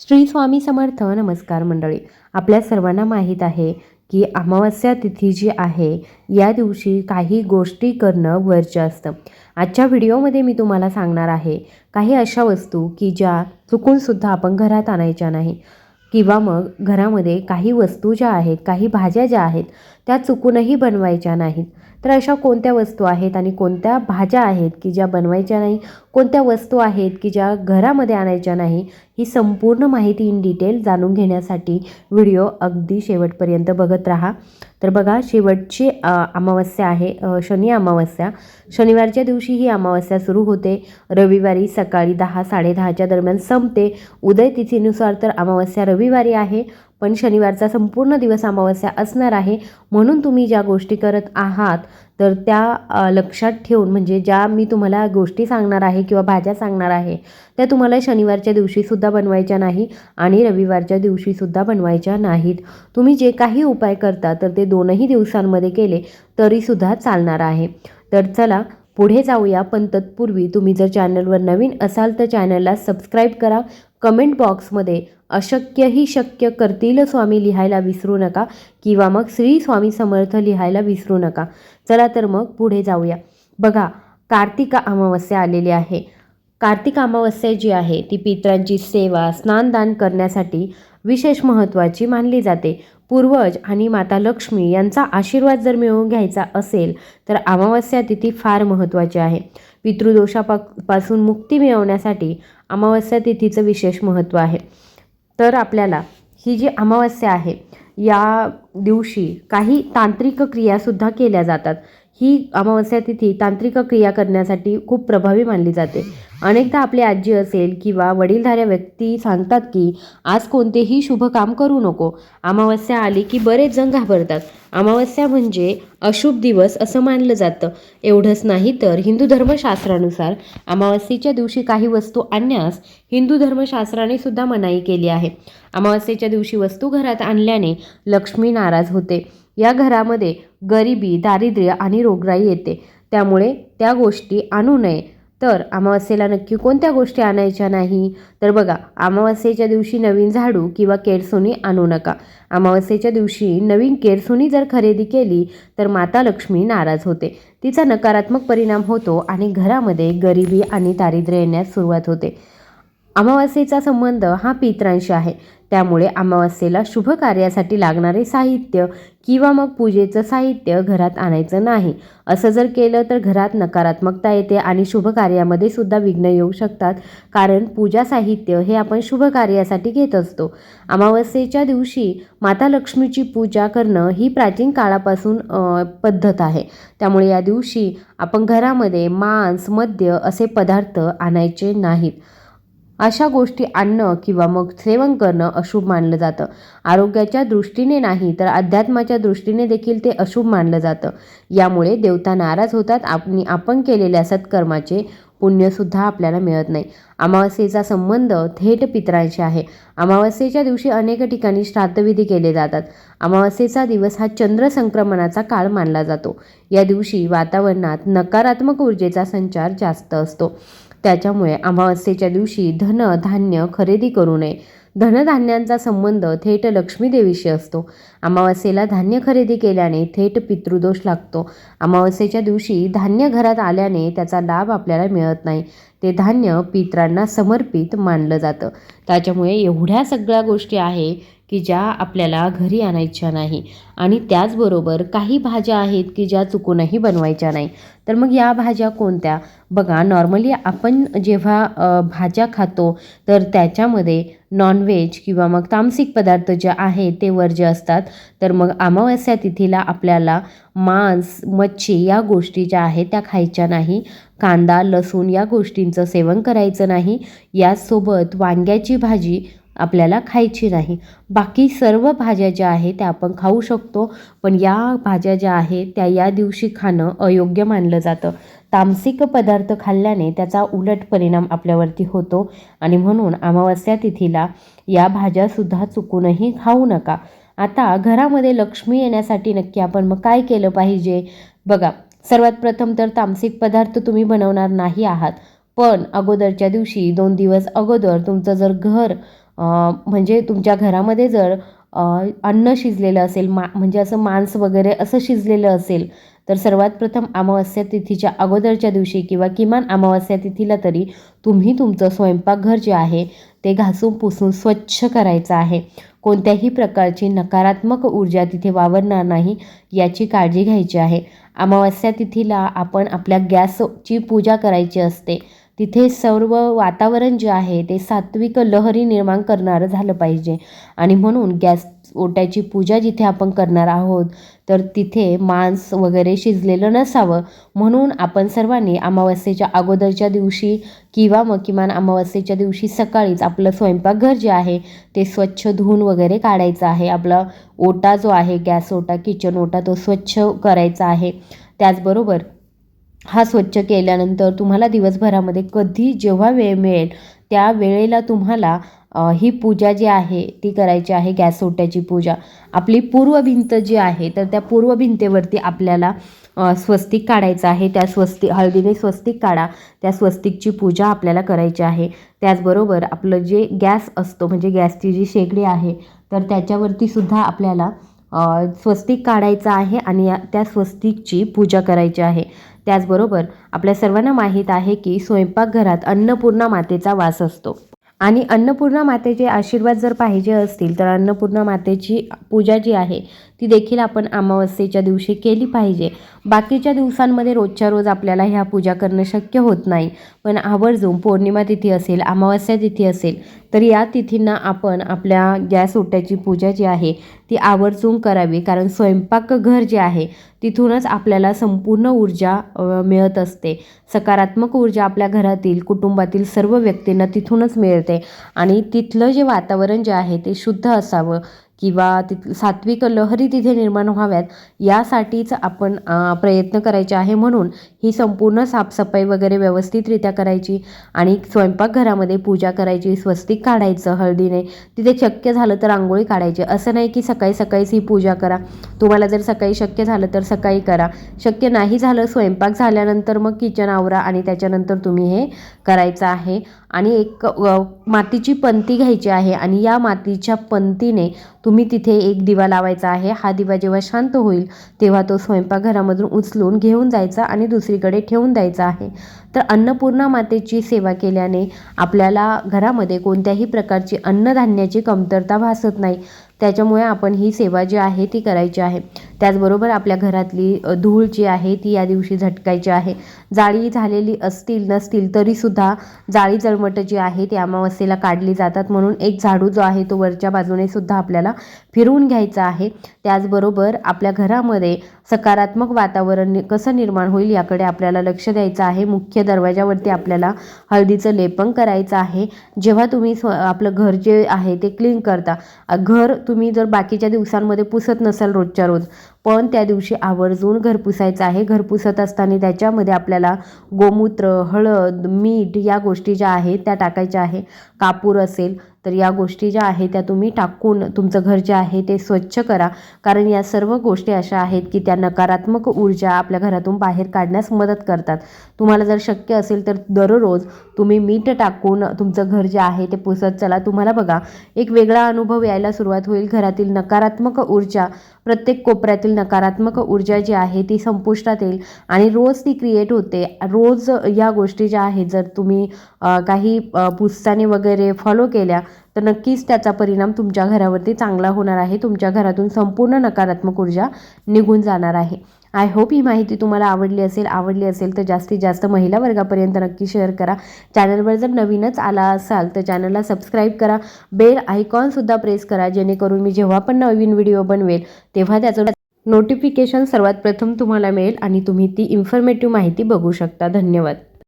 श्री स्वामी समर्थ नमस्कार मंडळी. आपल्या सर्वांना माहीत आहे की अमावस्या तिथी जी आहे या दिवशी काही गोष्टी करणं वरचं असतं. आजच्या व्हिडिओमध्ये मी तुम्हाला सांगणार आहे काही अशा वस्तू की ज्या चुकूनसुद्धा आपण घरात आणायच्या नाही किंवा मग घरामध्ये काही वस्तू ज्या आहेत काही भाज्या ज्या आहेत त्या चुकूनही बनवायच्या नाहीत. तर अशा कोणत्या वस्तू आहेत आणि कोणत्या भाज्या आहेत की ज्या बनवायच्या नाही कोणत्या वस्तू आहेत की ज्या घरामध्ये आणायच्या नाही ही संपूर्ण माहिती इन डिटेल जाणून घेण्यासाठी व्हिडिओ अगदी शेवटपर्यंत बघत राहा. तर बघा शेवटची अमावस्या आहे शनी अमावस्या. शनिवारच्या दिवशी ही अमावस्या सुरू होते. रविवारी सकाळी दहा साडेदहाच्या दरम्यान संपते. उदय तिथीनुसार तर अमावस्या रविवारी आहे. पण शनिवारचा संपूर्ण दिवस अमावस्या असणार आहे. म्हणून तुम्ही ज्या गोष्टी करत आहात तर त्या लक्षात ठेवून म्हणजे ज्या मी तुम्हाला गोष्टी सांगणार आहे किंवा भाज्या सांगणार आहे त्या तुम्हाला शनिवारच्या दिवशीसुद्धा बनवायच्या नाही आणि रविवारच्या दिवशीसुद्धा बनवायच्या नाहीत. तुम्ही जे काही उपाय करता तर ते दोनही दिवसांमध्ये केले तरीसुद्धा चालणार आहे. तर चला पुढे जाऊया पण तत्पूर्वी तुम्ही जर चॅनलवर नवीन असाल तर चॅनलला सबस्क्राईब करा. कमेंट बॉक्समध्ये अशक्यही शक्य करतील स्वामी लिहायला विसरू नका किंवा मग श्री स्वामी समर्थ लिहायला विसरू नका. चला तर मग पुढे जाऊया. बघा कार्तिका अमावस्या आलेली आहे. कार्तिक अमावस्या जी आहे ती पितरांची सेवा स्नानदान करण्यासाठी विशेष महत्त्वाची मानली जाते. पूर्वज आणि माता लक्ष्मी यांचा आशीर्वाद जर मिळवून घ्यायचा असेल तर अमावस्या तिथी फार महत्त्वाची आहे. पितृदोषापा पासून मुक्ती मिळवण्यासाठी अमावस्या तिथीचं विशेष महत्त्व आहे. तर आपल्याला ही जी अमावस्या आहे या दिवशी काही तांत्रिक क्रियासुद्धा केल्या जातात. ही अमावस्या तिथी तांत्रिक क्रिया करण्यासाठी खूप प्रभावी मानली जाते. अनेकदा आपली आजी असेल किंवा वडीलधाऱ्या व्यक्ती सांगतात की आज कोणतेही शुभ काम करू नको. अमावस्या आली की बरेच जण घाबरतात. अमावस्या म्हणजे अशुभ दिवस असं मानलं जातं. एवढंच नाही तर हिंदू धर्मशास्त्रानुसार अमावस्येच्या दिवशी काही वस्तू आणण्यास हिंदू धर्मशास्त्राने सुद्धा मनाई केली आहे. अमावस्येच्या दिवशी वस्तू घरात आणल्याने लक्ष्मी नाराज होते. या घरामध्ये गरिबी दारिद्र्य आणि रोगराई येते. त्यामुळे त्या गोष्टी आणू नये. तर अमावस्येला नक्की कोणत्या गोष्टी आणायच्या नाही? तर बघा अमावस्येच्या दिवशी नवीन झाडू किंवा केरसुनी आणू नका. अमावस्येच्या दिवशी नवीन केरसुनी जर खरेदी केली तर माता लक्ष्मी नाराज होते. तिचा नकारात्मक परिणाम होतो आणि घरामध्ये गरिबी आणि दारिद्र्य येण्यास सुरुवात होते. अमावास्येचा संबंध हा पित्रांशी आहे. त्यामुळे अमावास्येला शुभ कार्यासाठी लागणारे साहित्य किंवा मग पूजेचं साहित्य घरात आणायचं नाही. असं जर केलं तर घरात नकारात्मकता येते आणि शुभ कार्यामध्ये सुद्धा विघ्न येऊ शकतात. कारण पूजा साहित्य हे आपण शुभ कार्यासाठी घेत असतो. अमावस्येच्या दिवशी माता लक्ष्मीची पूजा करणं ही प्राचीन काळापासून पद्धत आहे. त्यामुळे या दिवशी आपण घरामध्ये मांस मद्य असे पदार्थ आणायचे नाहीत. अशा गोष्टी आणणं किंवा मग सेवन करणं अशुभ मानलं जातं. आरोग्याच्या दृष्टीने नाही तर अध्यात्माच्या दृष्टीने देखील ते अशुभ मानलं जातं. यामुळे देवता नाराज होतात आणि आपण केलेल्या सत्कर्माचे पुण्यसुद्धा आपल्याला मिळत नाही. अमावस्येचा संबंध थेट पितरांशी आहे. अमावस्येच्या दिवशी अनेक ठिकाणी श्राद्धविधी केले जातात. अमावस्येचा दिवस हा चंद्र संक्रमणाचा काळ मानला जातो. या दिवशी वातावरणात नकारात्मक ऊर्जेचा संचार जास्त असतो. त्याच्यामुळे अमावस्येच्या दिवशी धन धान्य खरेदी करू नये. धनधान्यांचा संबंध थेट लक्ष्मीदेवीशी असतो. अमावस्येला धान्य खरेदी केल्याने थेट पितृदोष लागतो. अमावस्येच्या दिवशी धान्य घरात आल्याने त्याचा लाभ आपल्याला मिळत नाही. ते धान्य पित्रांना समर्पित मानलं जातं. त्याच्यामुळे एवढ्या सगळ्या गोष्टी आहे की ज्या आपल्याला घरी आणायच्या नाही. आणि त्याचबरोबर काही भाज्या आहेत की ज्या चुकूनही बनवायच्या नाही. तर मग या भाज्या कोणत्या? बघा नॉर्मली आपण जेव्हा भाज्या खातो तर त्याच्यामध्ये नॉनव्हेज किंवा मग तामसिक पदार्थ जे आहे ते वर्ज्य असतात. तर मग अमावस्या तिथीला आपल्याला मांस मच्छी या गोष्टी ज्या आहेत त्या खायच्या नाही. कांदा लसूण या गोष्टींचं सेवन करायचं नाही. याचसोबत वांग्याची भाजी आपल्याला खायची नाही. बाकी सर्व भाज्या ज्या आहेत त्या आपण खाऊ शकतो. पण या भाज्या ज्या आहेत त्या या दिवशी खाणं अयोग्य मानलं जातं. तामसिक पदार्थ खाल्ल्याने त्याचा उलट परिणाम आपल्यावरती होतो. आणि म्हणून अमावस्या तिथीला या भाज्यासुद्धा चुकूनही खाऊ नका. आता घरामध्ये लक्ष्मी येण्यासाठी नक्की आपण मग काय केलं पाहिजे? बघा सर्वात प्रथम तर तामसिक पदार्थ तुम्ही बनवणार नाही आहात. पण अगोदरच्या दिवशी दोन दिवस अगोदर तुमचं जर घर म्हणजे तुमच्या घरामध्ये जर अन्न शिजलेलं असेल मा म्हणजे असं मांस वगैरे असं शिजलेलं असेल तर सर्वात प्रथम अमावस्या तिथीच्या अगोदरच्या दिवशी किंवा किमान अमावस्या तिथीला तरी तुम्ही तुमचं स्वयंपाकघर जे आहे ते घासून पुसून स्वच्छ करायचं आहे. कोणत्याही प्रकारची नकारात्मक ऊर्जा तिथे वावरणार नाही याची काळजी घ्यायची आहे. अमावस्या तिथीला आपण आपल्या गॅसची पूजा करायची असते. तिथे सर्व वातावरण जे आहे ते सात्विक लहरी निर्माण करणारं झालं पाहिजे. आणि म्हणून गॅस ओट्याची पूजा जिथे आपण करणार आहोत तर तिथे मांस वगैरे शिजलेलं नसावं. म्हणून आपण सर्वांनी अमावस्येच्या अगोदरच्या दिवशी किंवा मग किमान अमावस्येच्या दिवशी सकाळीच आपलं स्वयंपाकघर जे आहे ते स्वच्छ धुवून वगैरे काढायचं आहे. आपला ओटा जो आहे गॅस ओटा किचन ओटा तो स्वच्छ करायचा आहे. त्याचबरोबर हा स्वच्छ केल्यानंतर तुम्हाला दिवसभरामध्ये कधी जेव्हा वेळ मिळेल त्या वेळेला तुम्हाला ही पूजा जी आहे ती करायची आहे गॅस ओट्याची पूजा. आपली पूर्व भिंत जी आहे तर त्या पूर्व भिंतेवरती आपल्याला स्वस्तिक काढायचं आहे. त्या स्वस्तिक हळदीने स्वस्तिक काढा. त्या स्वस्तिकची पूजा आपल्याला करायची आहे. त्याचबरोबर आपलं जे गॅस असतो म्हणजे गॅसची जी शेगडी आहे तर त्याच्यावरती सुद्धा आपल्याला स्वस्तिक काढायचं आहे आणि या त्या स्वस्तिकची पूजा करायची आहे. त्याचबरोबर आपल्या सर्वांना माहीत आहे की स्वयंपाकघरात अन्नपूर्णा मातेचा वास असतो. आणि अन्नपूर्णा मातेचे आशीर्वाद जर पाहिजे असतील तर अन्नपूर्णा मातेची पूजा जी आहे ती देखील आपण अमावस्येच्या दिवशी केली पाहिजे. बाकीच्या दिवसांमध्ये रोजच्या रोज आपल्याला ह्या पूजा करणं शक्य होत नाही. पण आवर्जून पौर्णिमा तिथी असेल अमावस्या तिथी असेल तर या तिथींना आपण आपल्या गॅस ओट्याची पूजा जी आहे ती आवर्जून करावी. कारण स्वयंपाकघर जे आहे तिथूनच आपल्याला संपूर्ण ऊर्जा मिळत असते. सकारात्मक ऊर्जा आपल्या घरातील कुटुंबातील सर्व व्यक्तींना तिथूनच मिळते. आणि तिथलं जे वातावरण जे आहे ते शुद्ध असावं. किंवा तिथ सात्विक लहरी तिथे निर्माण व्हाव्यात यासाठीच आपण प्रयत्न करायचे आहे म्हणून ही संपूर्ण साफसफाई वगैरे व्यवस्थितरित्या करायची आणि स्वयंपाकघरामध्ये पूजा करायची स्वस्तिक काढायचं हळदीने. तिथे शक्य झालं तर रांगोळी काढायची. असं नाही की सकाळी सकाळीच ही पूजा करा. तुम्हाला जर सकाळी शक्य झालं तर सकाळी करा. शक्य नाही झालं स्वयंपाक झाल्यानंतर मग किचन आवरा आणि त्याच्यानंतर तुम्ही हे करायचं आहे. आणि एक मातीची पंती घ्यायची आहे आणि या मातीच्या पंतीने तुम्ही तिथे एक दिवा लावायचा आहे. हा दिवा जेव्हा शांत होईल तेव्हा तो स्वयंपाकघरामधून उचलून घेऊन जायचा आणि दुसरीकडे ठेवून द्यायचा आहे. तर अन्नपूर्णा मातेची सेवा केल्याने आपल्याला घरामध्ये कोणत्याही प्रकारची अन्नधान्याची कमतरता भासत नाही. त्याच्यामुळे आपण ही सेवा जी आहे ती करायची आहे. त्याचबरोबर आपल्या घरातली धूळ जी आहे ती या दिवशी झटकायची आहे. जाळी झालेली असतील नसतील तरीसुद्धा जाळी जळमट जी आहे ती अमावस्येला काढली जातात. म्हणून एक झाडू जो आहे तो वरच्या बाजूने सुद्धा आपल्याला फिरवून घ्यायचा आहे. त्याचबरोबर आपल्या घरामध्ये सकारात्मक वातावरण कसं निर्माण होईल याकडे आपल्याला लक्ष द्यायचं आहे. मुख्य दरवाजावरती आपल्याला हळदीचं लेपन करायचं आहे. जेव्हा तुम्ही स्व आपलं घर जे आहे ते क्लीन करता घर तुम्ही जर बाकीच्या दिवसांमध्ये पुसत नसाल रोजच्या रोज पण त्या दिवशी आवर्जून घर पुसायचं आहे. घर पुसत असताना त्याच्यामध्ये आपल्याला गोमूत्र हळद मीठ या गोष्टी ज्या आहेत त्या टाकायच्या आहे. कापूर असेल तर या गोष्टी ज्या आहेत त्या तुम्ही टाकून तुमचं घर जे आहे ते स्वच्छ करा. कारण या सर्व गोष्टी अशा आहेत की त्या नकारात्मक ऊर्जा आपल्या घरातून बाहेर काढण्यास मदत करतात. तुम्हाला जर शक्य असेल तर दररोज तुम्ही मीठ टाकून तुमचं घर जे आहे ते पुसत चला. तुम्हाला बघा एक वेगळा अनुभव यायला सुरुवात होईल. घरातील नकारात्मक ऊर्जा प्रत्येक कोपऱ्यातील नकारात्मक ऊर्जा जी आहे ती संपुष्टात येईल आणि रोज ती क्रिएट होते. रोज या गोष्टी ज्या आहेत जर तुम्ही काही पुस्तकाने वगैरे फॉलो केल्या तर नक्कीच त्याचा परिणाम तुमच्या घरावरती चांगला होणार आहे. तुमच्या घरातून संपूर्ण नकारात्मक ऊर्जा निघून जाणार आहे. आय होप ही माहिती तुम्हाला आवडली असेल आवडली असेल तर जास्तीत जास्त महिला वर्गापर्यंत नक्की शेअर करा. चॅनलवर जर नवीनच आला असाल तर चॅनलला सबस्क्राईब करा. बेल आयकॉनसुद्धा प्रेस करा जेणेकरून मी जेव्हा पण नवीन व्हिडिओ बनवेल तेव्हा त्याचं नोटिफिकेशन सर्वात प्रथम तुम्हाला मिळेल आणि तुम्ही ती इन्फॉर्मेटिव्ह माहिती बघू शकता. धन्यवाद.